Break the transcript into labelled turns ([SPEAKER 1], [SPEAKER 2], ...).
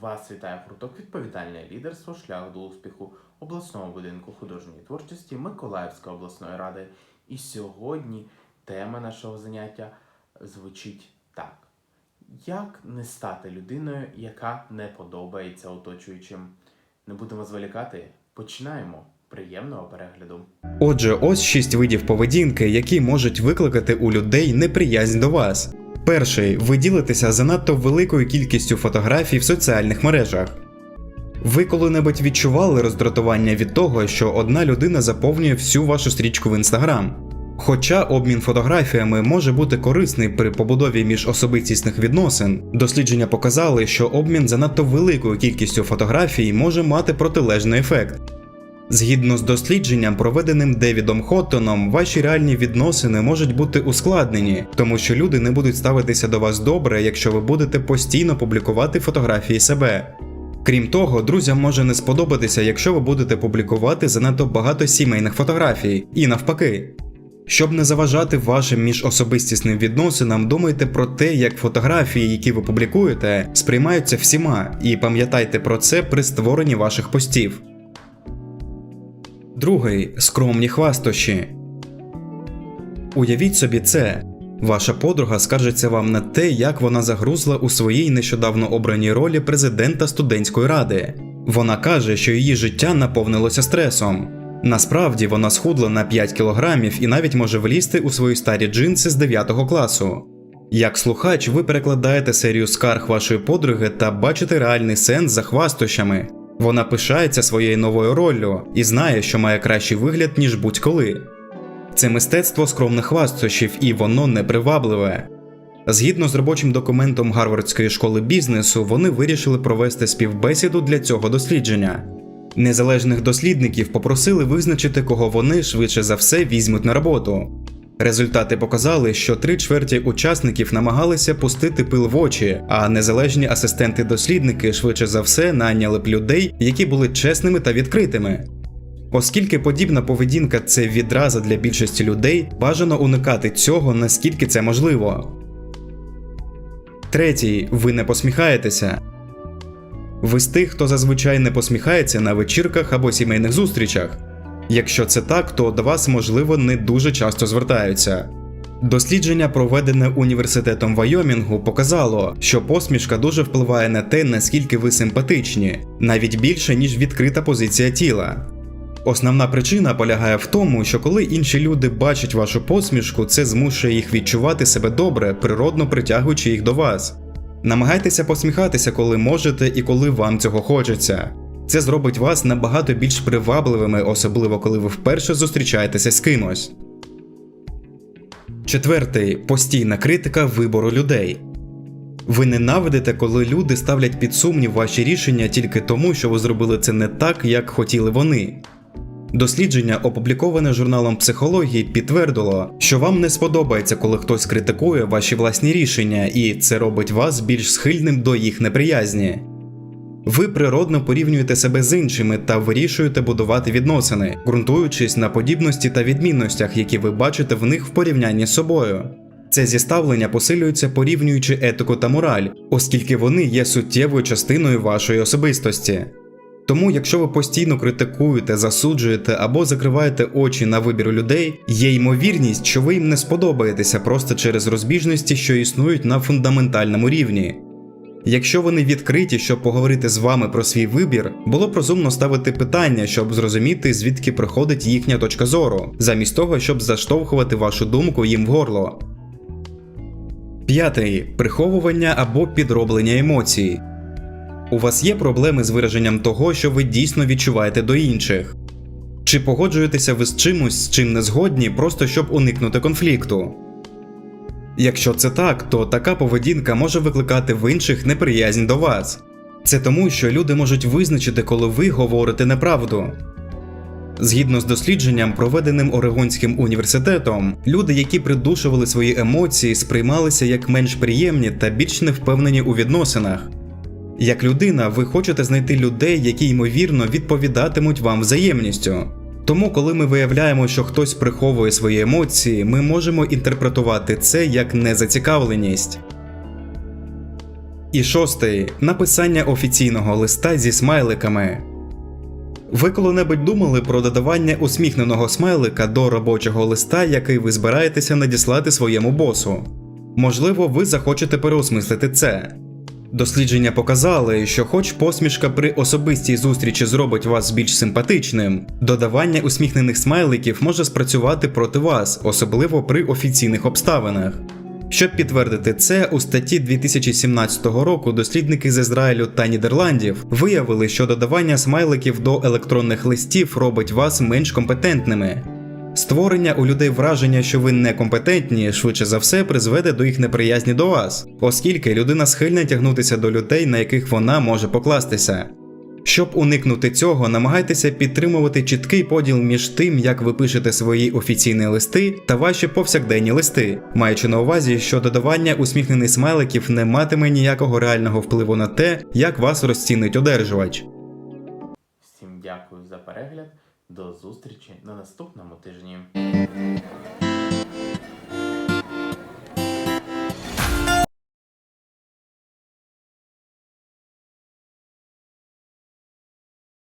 [SPEAKER 1] Вас вітає гурток відповідальне лідерство шлях до успіху обласного будинку художньої творчості Миколаївської обласної ради. І сьогодні тема нашого заняття звучить так: Як не стати людиною, яка не подобається оточуючим? Не будемо зволікати. Починаємо. Приємного перегляду.
[SPEAKER 2] Отже, ось шість видів поведінки, які можуть викликати у людей неприязнь до вас. Перший ви ділитеся занадто великою кількістю фотографій в соціальних мережах. Ви коли-небудь відчували роздратування від того, що одна людина заповнює всю вашу стрічку в інстаграм. Хоча обмін фотографіями може бути корисний при побудові міжособистісних відносин, дослідження показали, що обмін занадто великою кількістю фотографій може мати протилежний ефект. Згідно з дослідженням, проведеним Девідом Хоттоном, ваші реальні відносини можуть бути ускладнені, тому що люди не будуть ставитися до вас добре, якщо ви будете постійно публікувати фотографії себе. Крім того, друзям може не сподобатися, якщо ви будете публікувати занадто багато сімейних фотографій, і навпаки. Щоб не заважати вашим міжособистісним відносинам, думайте про те, як фотографії, які ви публікуєте, сприймаються всіма, і пам'ятайте про це при створенні ваших постів. Другий скромні хвастощі. Уявіть собі це. Ваша подруга скаржиться вам на те, як вона загрузла у своїй нещодавно обраній ролі президента студентської ради. Вона каже, що її життя наповнилося стресом. Насправді вона схудла на 5 кілограмів і навіть може влізти у свої старі джинси з 9 класу. Як слухач, ви перекладаєте серію скарг вашої подруги та бачите реальний сенс за хвастощами. Вона пишається своєю новою роллю і знає, що має кращий вигляд, ніж будь-коли. Це мистецтво скромних хвастощів, і воно непривабливе. Згідно з робочим документом Гарвардської школи бізнесу, вони вирішили провести співбесіду для цього дослідження. Незалежних дослідників попросили визначити, кого вони швидше за все візьмуть на роботу. Результати показали, що три чверті учасників намагалися пустити пил в очі, а незалежні асистенти-дослідники швидше за все найняли б людей, які були чесними та відкритими. Оскільки подібна поведінка це відраза для більшості людей, бажано уникати цього наскільки це можливо. Третій. Ви не посміхаєтеся. Ви з тих, хто зазвичай не посміхається на вечірках або сімейних зустрічах. Якщо це так, то до вас, можливо, не дуже часто звертаються. Дослідження, проведене університетом Вайомінгу, показало, що посмішка дуже впливає на те, наскільки ви симпатичні, навіть більше, ніж відкрита позиція тіла. Основна причина полягає в тому, що коли інші люди бачать вашу посмішку, це змушує їх відчувати себе добре, природно притягуючи їх до вас. Намагайтеся посміхатися, коли можете і коли вам цього хочеться. Це зробить вас набагато більш привабливими, особливо коли ви вперше зустрічаєтеся з кимось. Четвертий постійна критика вибору людей. Ви ненавидите, коли люди ставлять під сумнів ваші рішення тільки тому, що ви зробили це не так, як хотіли вони. Дослідження, опубліковане журналом психології, підтвердило, що вам не сподобається, коли хтось критикує ваші власні рішення, і це робить вас більш схильним до їх неприязні. Ви природно порівнюєте себе з іншими та вирішуєте будувати відносини, ґрунтуючись на подібності та відмінностях, які ви бачите в них в порівнянні з собою. Це зіставлення посилюється порівнюючи етику та мораль, оскільки вони є суттєвою частиною вашої особистості. Тому, якщо ви постійно критикуєте, засуджуєте або закриваєте очі на вибір людей, є ймовірність, що ви їм не сподобаєтеся просто через розбіжності, що існують на фундаментальному рівні. Якщо вони відкриті, щоб поговорити з вами про свій вибір, було б розумно ставити питання, щоб зрозуміти, звідки приходить їхня точка зору, замість того, щоб заштовхувати вашу думку їм в горло. П'ятий приховування або підроблення емоцій. У вас є проблеми з вираженням того, що ви дійсно відчуваєте до інших? Чи погоджуєтеся ви з чимось, з чим не згодні, просто щоб уникнути конфлікту? Якщо це так, то така поведінка може викликати в інших неприязнь до вас. Це тому, що люди можуть визначити, коли ви говорите неправду. Згідно з дослідженням, проведеним Орегонським університетом, люди, які придушували свої емоції, сприймалися як менш приємні та більш невпевнені у відносинах. Як людина, ви хочете знайти людей, які ймовірно відповідатимуть вам взаємністю. Тому, коли ми виявляємо, що хтось приховує свої емоції, ми можемо інтерпретувати це як незацікавленість. І шостий написання офіційного листа зі смайликами. Ви коли-небудь думали про додавання усміхненого смайлика до робочого листа, який ви збираєтеся надіслати своєму босу? Можливо, ви захочете переосмислити це. Дослідження показали, що хоч посмішка при особистій зустрічі зробить вас більш симпатичним, додавання усміхнених смайликів може спрацювати проти вас, особливо при офіційних обставинах. Щоб підтвердити це, у статті 2017 року дослідники з Ізраїлю та Нідерландів виявили, що додавання смайликів до електронних листів робить вас менш компетентними. Створення у людей враження, що ви некомпетентні, швидше за все призведе до їх неприязні до вас, оскільки людина схильна тягнутися до людей, на яких вона може покластися. Щоб уникнути цього, намагайтеся підтримувати чіткий поділ між тим, як ви пишете свої офіційні листи та ваші повсякденні листи, маючи на увазі, що додавання усміхнених смайликів не матиме ніякого реального впливу на те, як вас розцінить одержувач.
[SPEAKER 1] Всім дякую за перегляд. До зустрічі на наступному тижні.